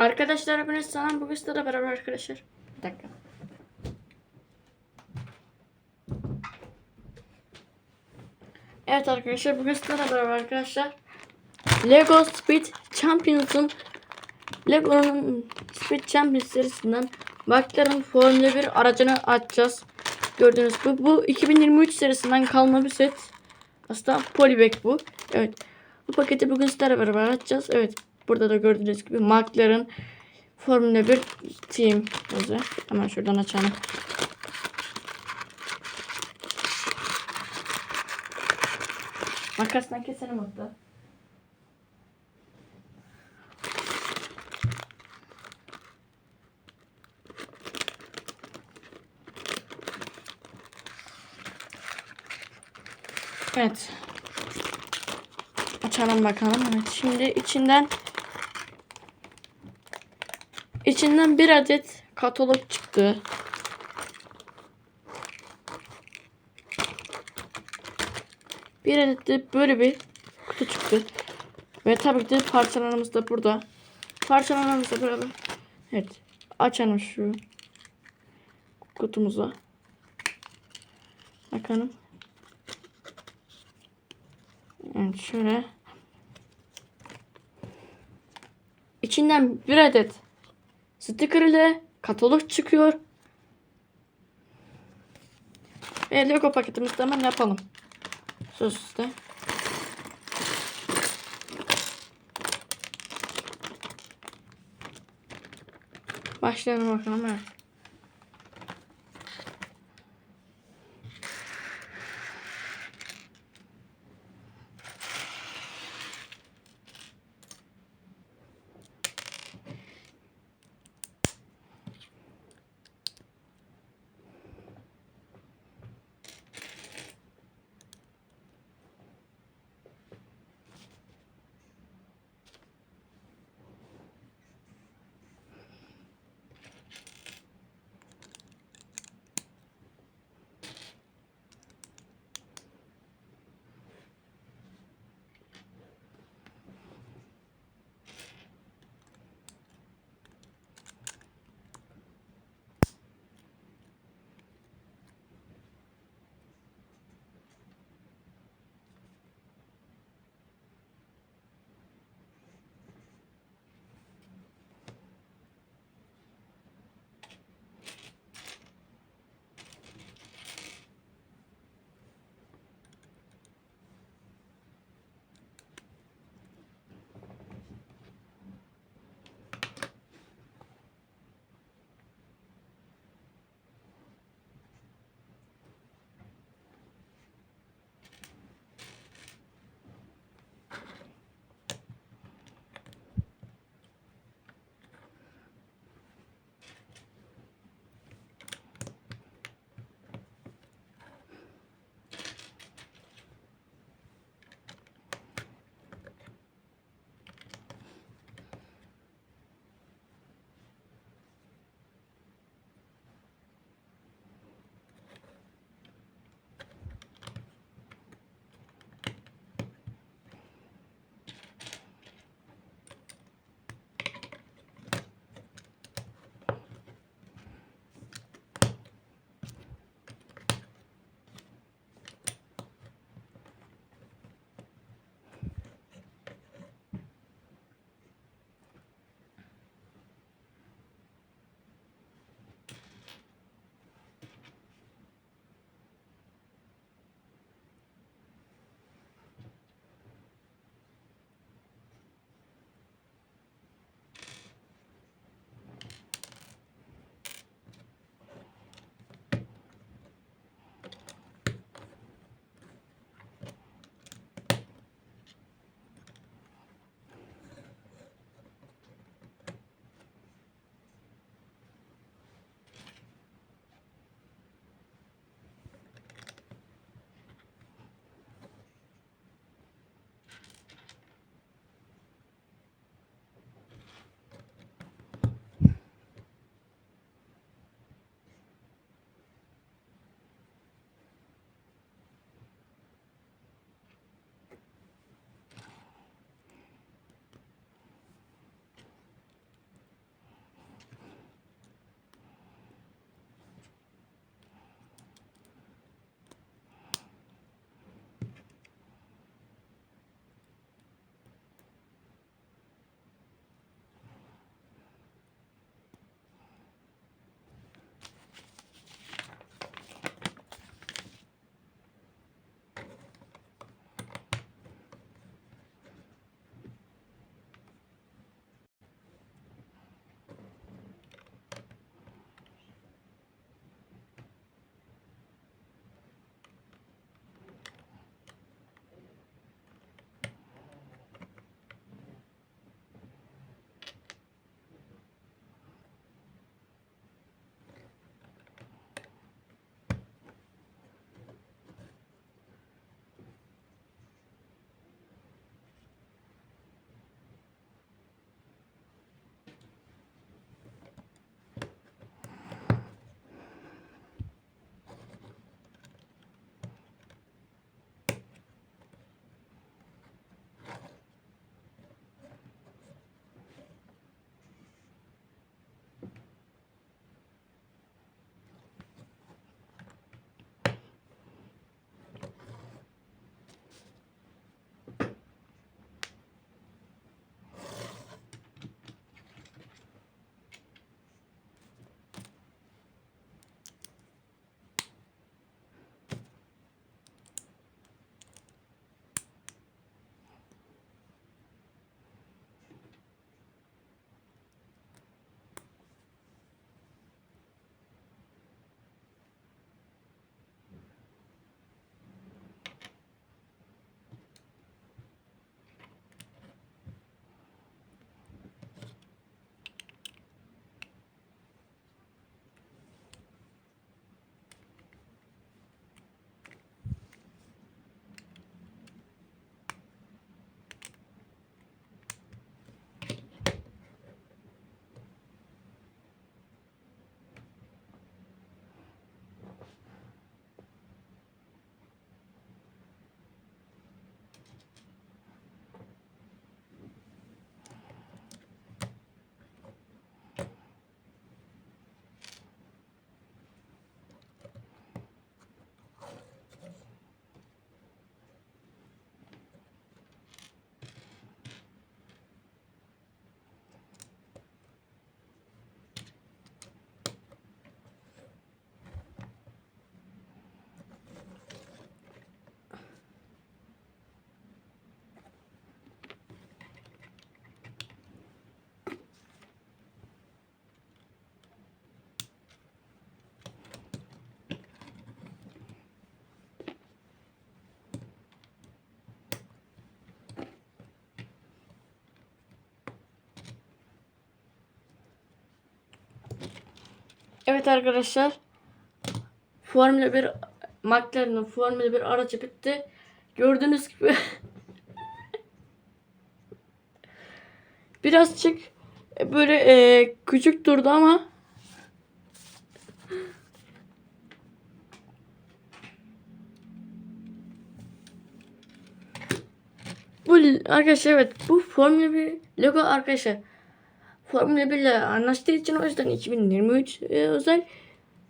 Arkadaşlar ben sana bugün sizlerle beraber arkadaşlar. Bir dakika. Evet arkadaşlar bugün sizlerle beraber arkadaşlar. Lego Speed Champions'ın Lego'nun Speed Champions serisinden McLaren Formula 1 aracını açacağız. Gördüğünüz bu. Bu 2023 serisinden kalma bir set. Aslında polybag bu. Evet. Bu paketi bugün sizlerle beraber açacağız. Evet. Burada da gördüğünüz gibi McLaren Formula 1 Team yazıyor. Hemen şuradan açalım. Makasla keselim hatta. Evet. Açalım bakalım. Evet. Şimdi içinden içinden bir adet katalog çıktı. Bir adet de böyle bir kutu çıktı. Ve tabii ki de parçalarımız da burada. Parçalarımızla beraber. Evet. Açalım şu kutumuzu. Bakalım. Evet şöyle. İçinden bir adet sticker ile katalog çıkıyor. Ve Lego paketimizi de hemen yapalım. Söz üstte. Başlayalım bakalım. Evet. Evet arkadaşlar. Formula 1 McLaren'ın Formula 1 aracı bitti. Gördüğünüz gibi birazcık böyle e, küçük durdu ama bu arkadaşlar evet bu Formula 1 logo arkadaşlar Formula 1 ile anlaştığı için o yüzden 2023 e, özel.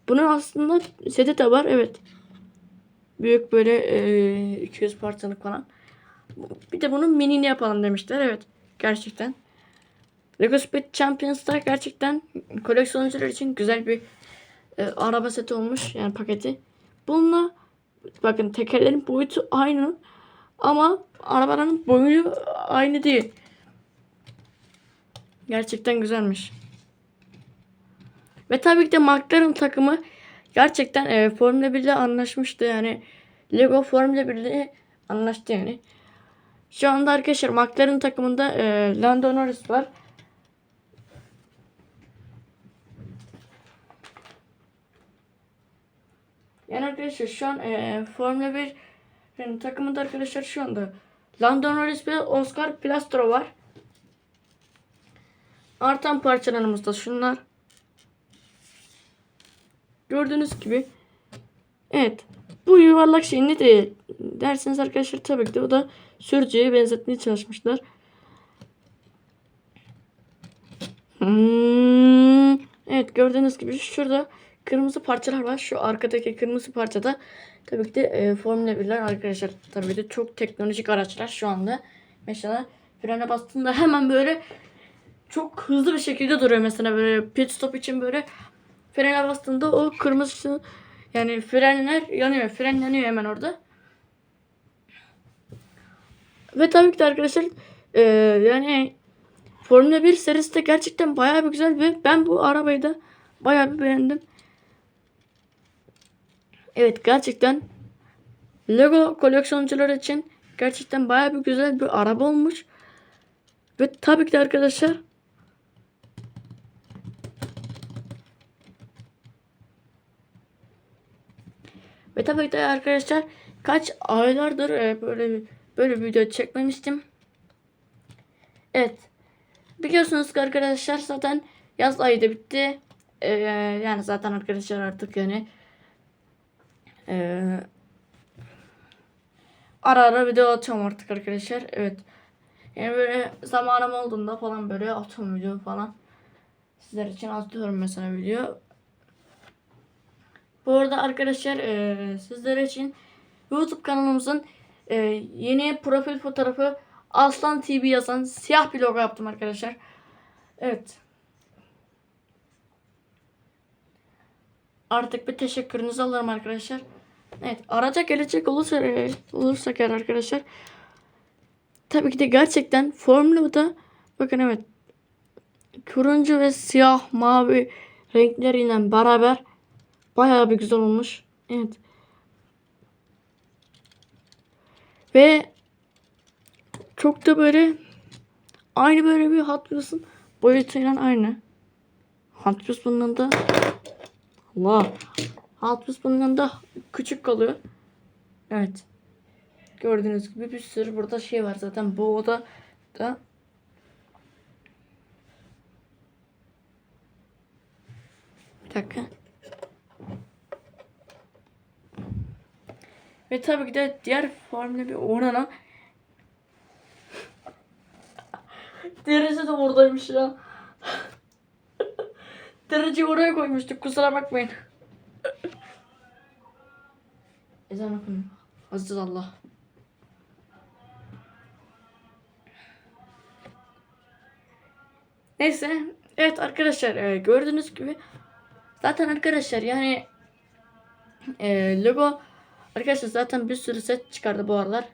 Bunun aslında seti de var evet. Büyük böyle e, 200 parçalık falan. Bir de bunun minini yapalım demişler evet. Gerçekten. Lego Speed Champions'ta gerçekten koleksiyoncular için güzel bir e, araba seti olmuş yani paketi. Bununla bakın tekerlerin boyutu aynı ama arabanın boyu aynı değil. Gerçekten güzelmiş. Ve tabii ki de McLaren takımı gerçekten e, Formula 1 ile anlaşmıştı yani. Lego Formula 1 ile anlaştı yani. Şu anda arkadaşlar McLaren takımında e, Lando Norris var. Yani arkadaşlar şu an e, Formula 1 yani takımında arkadaşlar şu anda Lando Norris ve Oscar Piastro var. Artan parçalarımız da şunlar. Gördüğünüz gibi. Evet. Bu yuvarlak şey ne de derseniz arkadaşlar tabii ki de o da sürücüye benzetmeye çalışmışlar. Hmm, evet gördüğünüz gibi şurada kırmızı parçalar var. Şu arkadaki kırmızı parçada tabii ki de e, Formula 1'ler arkadaşlar. Tabii ki de çok teknolojik araçlar şu anda. Mesela frene bastığında hemen böyle çok hızlı bir şekilde duruyor mesela böyle pit stop için böyle frene bastığında o kırmızı yani frenler yanıyor. Fren yanıyor hemen orada. Ve tabii ki de arkadaşlar e, yani Formula 1 serisi de gerçekten bayağı bir güzel ve ben bu arabayı da bayağı bir beğendim. Evet gerçekten Lego koleksiyoncular için gerçekten bayağı bir güzel bir araba olmuş. Ve tabii ki de arkadaşlar Ve tabii ki de arkadaşlar kaç aylardır e, böyle böyle bir video çekmemiştim. Evet. Biliyorsunuz ki arkadaşlar zaten yaz ayı da bitti. Ee, yani zaten arkadaşlar artık yani ee, ara ara video atıyorum artık arkadaşlar. Evet. Yani böyle zamanım olduğunda falan böyle atıyorum video falan. Sizler için atıyorum mesela video. Bu arada arkadaşlar e, sizler için YouTube kanalımızın e, yeni profil fotoğrafı Aslan TV yazan siyah bir logo yaptım arkadaşlar. Evet. Artık bir teşekkürünüzü alırım arkadaşlar. Evet araca gelecek olursa, olursak eğer arkadaşlar. Tabii ki de gerçekten Formula'da bakın evet turuncu ve siyah mavi renkleriyle beraber bayağı bir güzel olmuş. Evet. Ve çok da böyle aynı böyle bir Hot Wheels'ın boyutuyla aynı. Hot Wheels bundan da Allah Hot Wheels bundan da küçük kalıyor. Evet. Gördüğünüz gibi bir sürü burada şey var zaten bu oda da Bir dakika. Ve tabii ki de diğer Formula bir oynana Derece de oradaymış ya. Dereceyi oraya koymuştuk kusura bakmayın. Ezan okun. Aziz Allah. Neyse. Evet arkadaşlar e, gördüğünüz gibi zaten arkadaşlar yani e, logo arkadaşlar zaten bir sürü set çıkardı bu aralar.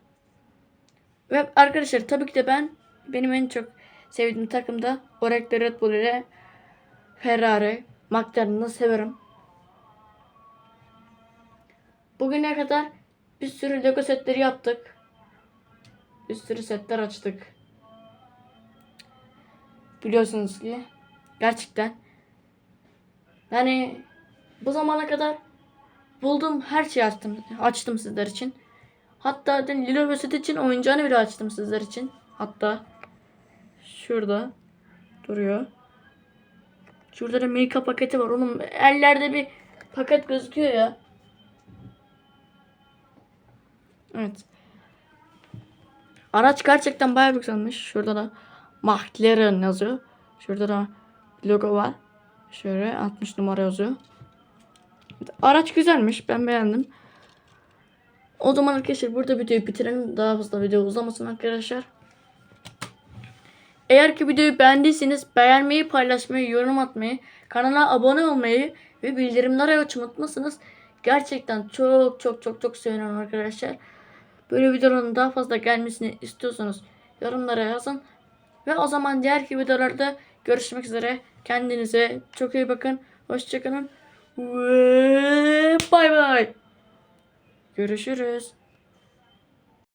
Ve arkadaşlar tabii ki de ben benim en çok sevdiğim takımda Oracle Red Bull ile Ferrari, McLaren'ı severim. Bugüne kadar bir sürü Lego setleri yaptık. Bir sürü setler açtık. Biliyorsunuz ki gerçekten yani Bu zamana kadar bulduğum her şeyi açtım, açtım sizler için. Hatta dün Lilo ve Stitch için oyuncağını bile açtım sizler için. Hatta şurada duruyor. Şurada da Milka paketi var. Onun ellerde bir paket gözüküyor ya. Evet. Araç gerçekten bayağı güzelmiş. Şurada da McLaren yazıyor. Şurada da logo var. Şöyle 60 numara yazıyor. Araç güzelmiş. Ben beğendim. O zaman arkadaşlar burada videoyu bitirelim. Daha fazla video uzamasın arkadaşlar. Eğer ki videoyu beğendiyseniz beğenmeyi, paylaşmayı, yorum atmayı, kanala abone olmayı ve bildirimleri açmayı unutmasınız. Gerçekten çok çok çok çok sevinirim arkadaşlar. Böyle videoların daha fazla gelmesini istiyorsanız yorumlara yazın. Ve o zaman diğer videolarda görüşmek üzere. Kendinize çok iyi bakın. Hoşçakalın. Ve bay bay. Görüşürüz.